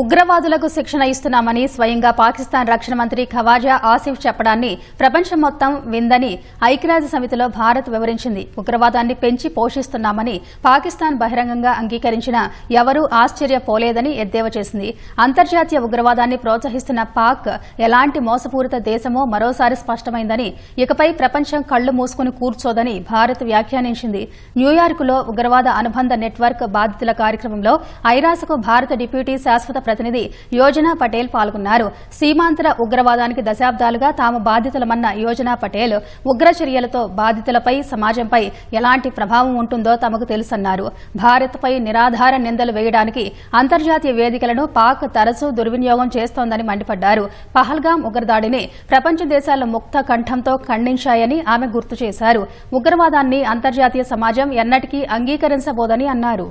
ఉగ్రవాదులకు శిక్షణ ఇస్తున్నామని స్వయంగా పాకిస్తాన్ రక్షణ మంత్రి ఖవాజా ఆసిఫ్ చెప్పడాన్ని ప్రపంచం మొత్తం విందని ఐక్యరాజ్య సమితిలో భారత్ వివరించింది. ఉగ్రవాదాన్ని పెంచి పోషిస్తున్నామని పాకిస్తాన్ బహిరంగంగా అంగీకరించిన ఎవరూ ఆశ్చర్యపోలేదని ఎద్దేవా చేసింది. అంతర్జాతీయ ఉగ్రవాదాన్ని ప్రోత్సహిస్తున్న పాక్ ఎలాంటి మోసపూరిత దేశమో మరోసారి స్పష్టమైందని ఇకపై ప్రపంచం కళ్ళు మూసుకుని కూర్చోదని భారత్ వ్యాఖ్యానించింది. న్యూయార్కులో ఉగ్రవాద అనుబంధ నెట్వర్క్ బాధితుల కార్యక్రమంలో ఐరాసకు భారత డిప్యూటీ శాశ్వత ప్రతినిధి యోజనా పటేల్ పాల్గొన్నారు. సీమాంతర ఉగ్రవాదానికి దశాబ్దాలుగా తాము బాధితులమన్న యోజనా పటేల్ ఉగ్ర చర్యలతో బాధితులపై సమాజంపై ఎలాంటి ప్రభావం ఉంటుందో తమకు తెలుసన్నారు. భారత్పై నిరాధార నిందలు వేయడానికి అంతర్జాతీయ వేదికలను పాక్ తరచూ దుర్వినియోగం చేస్తోందని మండిపడ్డారు. పహల్గాం ఉగ్రదాడిని ప్రపంచ దేశాల ముక్త కంఠంతో ఖండించాయని ఆమె గుర్తు చేశారు. ఉగ్రవాదాన్ని అంతర్జాతీయ సమాజం ఎన్నటికీ అంగీకరించబోదని అన్నారు.